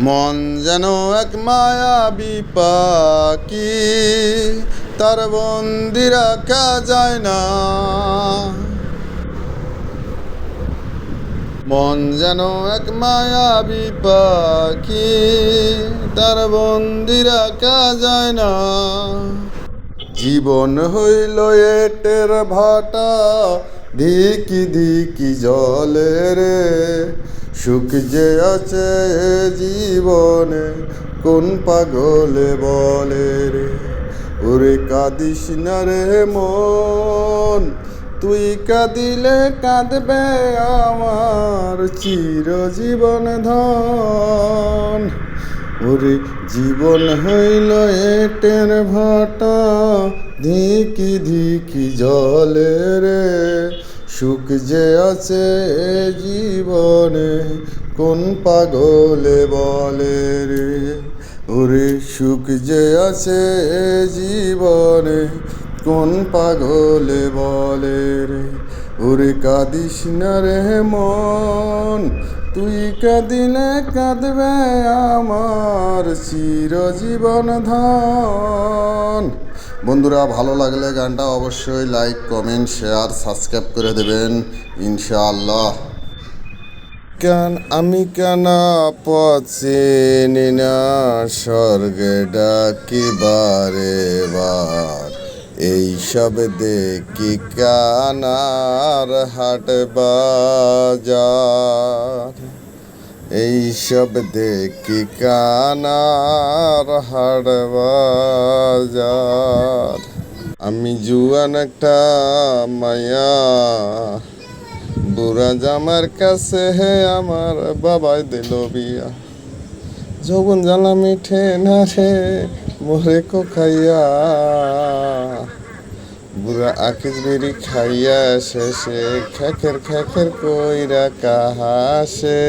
মন যেন এক মায়াবী পাখি তার বন্দি রাখা যায় না। মন যেন এক মায়াবী পাখি তার বন্দি রাখা যায় না। জীবন হইল এটের ভাটা ধিকি ধিকি জলে রে সুখ যে আছে জীবনে, কোন পাগলে বলে রে? ওরে কাঁদিস না রে মন, তুই কাঁদিলে কাঁদবে আমার চিরজীবন ধন। ওরে জীবন হইল এটের ভাটা, ধিকি ধিকি জলে রে। সুখ যে আছে জীবনে, কোন পাগলে বলে রে? ওরে সুখ যে আছে জীবনে, কোন পাগলে বলে রে? ওরে কাঁদিস না রে মন তুই কাঁদিলে কাঁদবে আমার চিরজীবন ধন? বন্ধুরা, ভালো লাগলে গানটা অবশ্যই লাইক কমেন্ট শেয়ার সাবস্ক্রাইব করে দেবেন, ইনশাআল্লাহ। কেন, আমি কেন পচিনি না স্বর্গে ডাকি বারে বার এইসব দেখি কানার হাট বাজার। এইসব দেখি কানার হাট বাজার। আমি জুয়ান একটা মায়া বুড়া জামার কাছে হে আমার বাবাই দিল বিয়া। যৌবন জ্বালা মিঠে না রে মোরে কো খাইয়া, বুড়া আকিস বিড়ি খাইয়া শেষে খেখের খেখের কইরা কাহাসে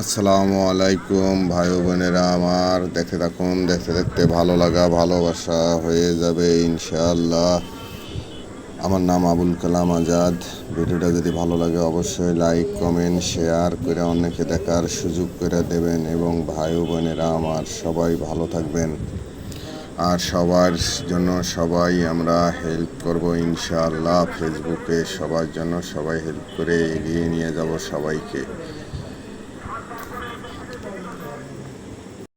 আসসালামু আলাইকুম, ভাই বোনেরা আমার। দেখতে থাকুন, দেখতে দেখতে ভালো লাগা, ভালোবাসা হয়ে যাবে ইনশাআল্লাহ। আমার নাম আবুল কালাম আজাদ। ভিডিওটা যদি ভালো লাগে, অবশ্যই লাইক কমেন্ট শেয়ার করে অন্যকে দেখার সুযোগ করে দেবেন এবং ভাই ও বোনেরা আমার সবাই ভালো থাকবেন। আর সবার জন্য সবাই আমরা হেল্প করব ইনশাআল্লাহ। ফেসবুকে সবার জন্য সবাই হেল্প করে এগিয়ে নিয়ে যাব সবাইকে।